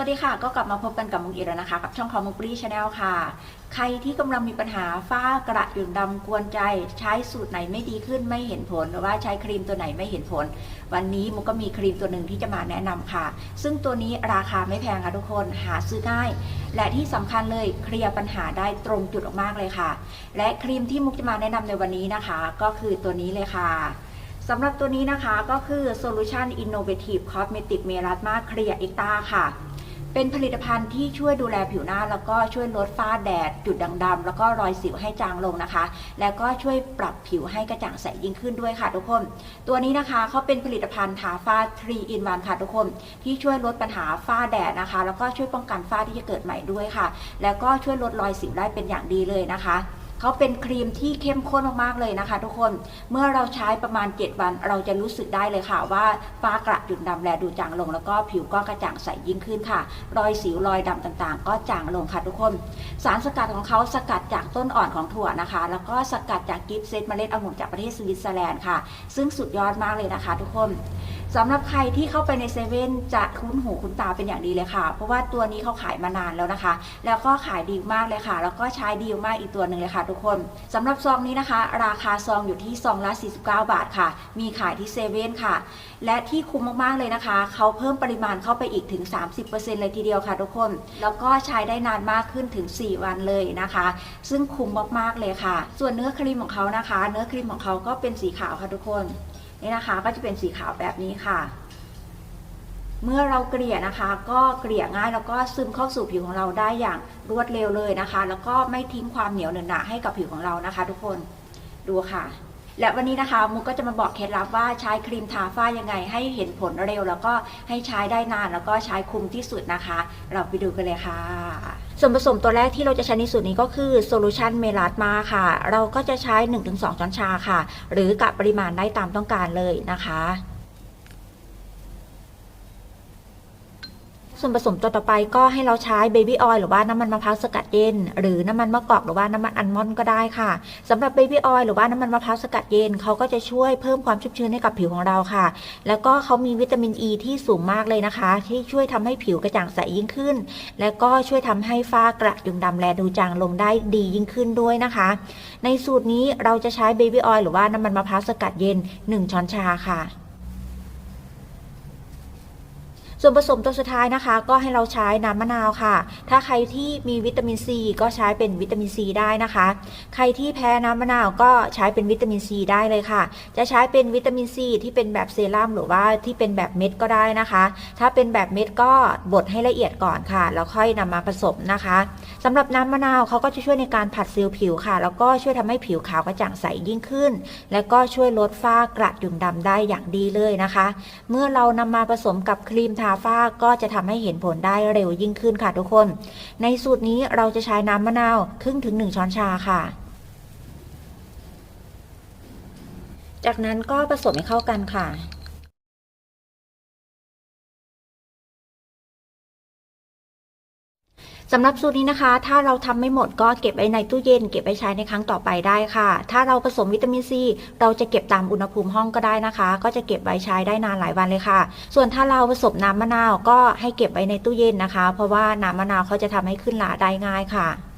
วัสดีค่ะก็กลับมาพบกันกับมุกอีกแล้วนะคะ กับช่องของมุกปรีชาแนลค่ะ ใครที่กำลังมีปัญหาฝ้ากระจุดดำกวนใจ ใช้สูตรไหนไม่ดีขึ้นไม่เห็นผลหรือว่าใช้ครีมตัวไหนไม่เห็นผล วันนี้มุกก็มีครีมตัวหนึ่งที่จะมาแนะนำค่ะ ซึ่งตัวนี้ราคาไม่แพงค่ะทุกคนหาซื้อง่าย และที่สำคัญเลยเคลียร์ปัญหาได้ตรงจุดออกมากเลยค่ะ และครีมที่มุกจะมาแนะนำในวันนี้นะคะ ก็คือตัวนี้เลยค่ะสำหรับตัวนี้นะคะก็คือ Solution Innovative Cosmetic Melasma Clear Extra ค่ะ เป็นผลิตภัณฑ์ที่ช่วยดูแลผิวหน้า แล้วก็ช่วยลดฝ้าแดด จุดด่างดำแล้วก็รอยสิวให้จางลงนะคะ แล้วก็ช่วยปรับผิวให้กระจ่างใสยิ่งขึ้นด้วยค่ะทุกคน ตัวนี้นะคะเขาเป็นผลิตภัณฑ์ทาฝ้า3 in 1ค่ะทุกคน ที่ช่วยลดปัญหาฝ้าแดดนะคะ แล้วก็ช่วยป้องกันฝ้าที่จะเกิดใหม่ด้วยค่ะ แล้วก็ช่วยลดรอยสิวได้เป็นอย่างดีเลยนะคะ เขาเป็นครีมที่เข้มข้นมากๆเลยนะคะ ทุกคนเมื่อเราใช้ประมาณ 7 วัน เราจะรู้สึกได้เลยค่ะ ว่าฝ้ากระจุดดำแลดูจางลง แล้วก็ผิวก็กระจ่างใสยิ่งขึ้นค่ะ รอยสิวรอยดำต่างๆ ก็จางลงค่ะทุกคน สารสกัดของเขาสกัดจากต้นอ่อนของถั่วนะคะ แล้วก็สกัดจากกิฟเซตเมล็ดองุ่นจากประเทศสวิตเซอร์แลนด์ค่ะ ซึ่งสุดยอดมากเลยนะคะ ทุกคน สำหรับใครที่เข้าไปในเซเว่นจะคุ้นหูคุ้นตาเป็นอย่างดีเลยค่ะ เพราะว่าตัวนี้เขาขายมานานแล้วนะคะ แล้วก็ขายดีมากเลยค่ะ แล้วก็ใช้ดีมากอีกตัวหนึ่งเลยค่ะ ทุกคนสำหรับซองนี้นะคะ ราคาซองอยู่ที่ซองละ49 บาทค่ะ มีขายที่เซเว่นค่ะ และที่คุ้มมากๆเลยนะคะเขาเพิ่มปริมาณเข้าไปอีกถึง 30%เลยทีเดียวค่ะ ทุกคน แล้วก็ใช้ได้นานมากขึ้นถึง 4 วันเลยนะคะ ซึ่งคุ้มมากๆเลยค่ะ ส่วนเนื้อครีมของเขานะคะ เนื้อครีมของเขาก็เป็นสีขาวค่ะทุกคน นี่นะคะก็จะเป็นสีขาวแบบนี้ค่ะ เมื่อเราเกลี่ยนะคะ ก็เกลี่ยง่ายแล้วก็ซึมเข้าสู่ผิวของเราได้อย่างรวดเร็วเลยนะคะ แล้วก็ไม่ทิ้งความเหนียวเหนอะหนะให้กับผิวของเรานะคะ ทุกคนดูค่ะ และวันนี้นะคะมุกก็จะมาบอกเคล็ดลับว่าใช้ครีมทาฝ้ายังไง ให้เห็นผลเร็ว แล้วก็ให้ใช้ได้นานแล้วก็ใช้คุ้มที่สุดนะคะ เราไปดูกันเลยค่ะ ส่วนผสมตัวแรกที่เราจะใช้ในสูตรนี้ก็คือโซลูชันเมลาสมาค่ะ เราก็จะใช้ 1-2 ช้อนชาค่ะ หรือกับปริมาณได้ตามต้องการเลยนะคะ ส่วนผสมตัวต่อไปก็ให้เราใช้เบบี้ออยล์หรือว่าน้ำมันมะพร้าวสกัดเย็น หรือน้ำมันมะกอกหรือว่าน้ำมันอัลมอนด์ก็ได้ค่ะสำหรับเบบี้ออยล์หรือว่าน้ำมันมะพร้าวสกัดเย็นเขาก็จะช่วยเพิ่มความชุ่มชื้นให้กับผิวของเราค่ะ แล้วก็เขามีวิตามินอ e ีที่สูงมากเลยนะคะ ที่ช่วยทำให้ผิวกระจ่างใสยิ่งขึ้น และก็ช่วยทำให้ฝ้ากระจุดดำแลดูจางลงได้ดียิ่งขึ้นด้วยนะคะ ในสูตรนี้เราจะใช้เบบี้ออยล์หรือว่าน้ำมันมะพร้าวสกัดเย็น 1 ช้อนชาค่ะ ส่วนผสมตัวสุดท้ายนะคะ ก็ให้เราใช้น้ำมะนาวค่ะ ถ้าใครที่มีวิตามินซีก็ใช้เป็นวิตามินซีได้นะคะ ใครที่แพ้น้ำมะนาวก็ใช้เป็นวิตามินซีได้เลยค่ะ จะใช้เป็นวิตามินซีที่เป็นแบบเซรั่มหรือว่าที่เป็นแบบเม็ดก็ได้นะคะ ถ้าเป็นแบบเม็ดก็บดให้ละเอียดก่อนค่ะ แล้วค่อยนำมาผสมนะคะสำหรับน้ำมะนาวเขาก็จะช่วยในการผัดเซลล์ผิวค่ะ แล้วก็ช่วยทำให้ผิวขาวกระจ่างใสยิ่งขึ้น และก็ช่วยลดฝ้ากระจุ่มดำได้อย่างดีเลยนะคะ เมื่อเรานำมาผสมกับครีมทาฝ้าก็จะทำให้เห็นผลได้เร็วยิ่งขึ้นค่ะทุกคน ในสูตรนี้เราจะใช้น้ำมะนาวครึ่งถึง 1 ช้อนชาค่ะจากนั้นก็ผสมให้เข้ากันค่ะ สำหรับสูตรนี้นะคะ ถ้าเราทำไม่หมดก็เก็บไว้ในตู้เย็น เก็บไว้ใช้ในครั้งต่อไปได้ค่ะ ถ้าเราผสมวิตามินซีเราจะเก็บตามอุณหภูมิห้องก็ได้นะคะ ก็จะเก็บไว้ใช้ได้นานหลายวันเลยค่ะ ส่วนถ้าเราผสมน้ำมะนาวก็ให้เก็บไว้ในตู้เย็นนะคะ เพราะว่าน้ำมะนาวเขาจะทำให้ขึ้นหลาได้ง่ายค่ะ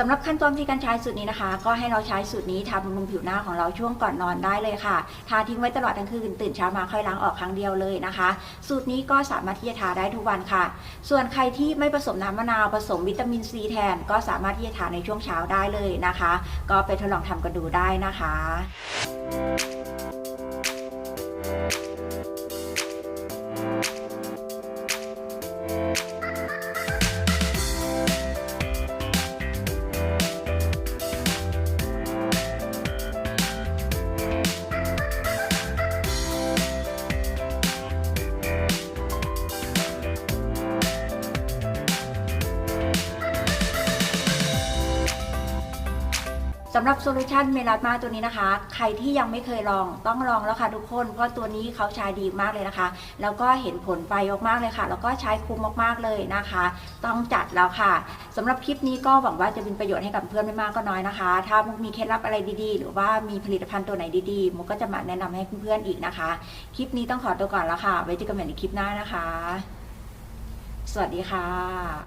สำหรับขั้นตอนที่การใช้สูตรนี้นะคะ ก็ให้เราใช้สูตรนี้ทาบำรุงผิวหน้าของเราช่วงก่อนนอนได้เลยค่ะ ทาทิ้งไว้ตลอดทั้งคืนตื่นเช้ามาค่อยล้างออกครั้งเดียวเลยนะคะ สูตรนี้ก็สามารถที่จะทาได้ทุกวันค่ะ ส่วนใครที่ไม่ผสมน้ำมะนาวผสมวิตามินซีแทน ก็สามารถที่จะทาในช่วงเช้าได้เลยนะคะ ก็ไปทดลองทำกันดูได้นะคะำหรับโซลูชันเมลามาตัวนี้นะคะ ใครที่ยังไม่เคยลองต้องลองแล้วค่ะทุกคน เพราะตัวนี้เขาใช้ดีมากเลยนะคะ แล้วก็เห็นผลไปมากๆเลยค่ะ แล้วก็ใช้คุ้มมากๆเลยนะคะ ต้องจัดแล้วค่ะสำหรับคลิปนี้ก็หวังว่าจะเป็นประโยชน์ให้กับเพื่อนไม่มากก็น้อยนะคะ ถ้ามุกมีเคล็ดลับอะไรดีๆ หรือว่ามีผลิตภัณฑ์ตัวไหนดีๆมุกก็จะมาแนะนำให้เพื่อนๆอีกนะคะ คลิปนี้ต้องขอตัวก่อนแล้วค่ะ ไว้เจอกันใหม่ในคลิปหน้านะคะ สวัสดีค่ะ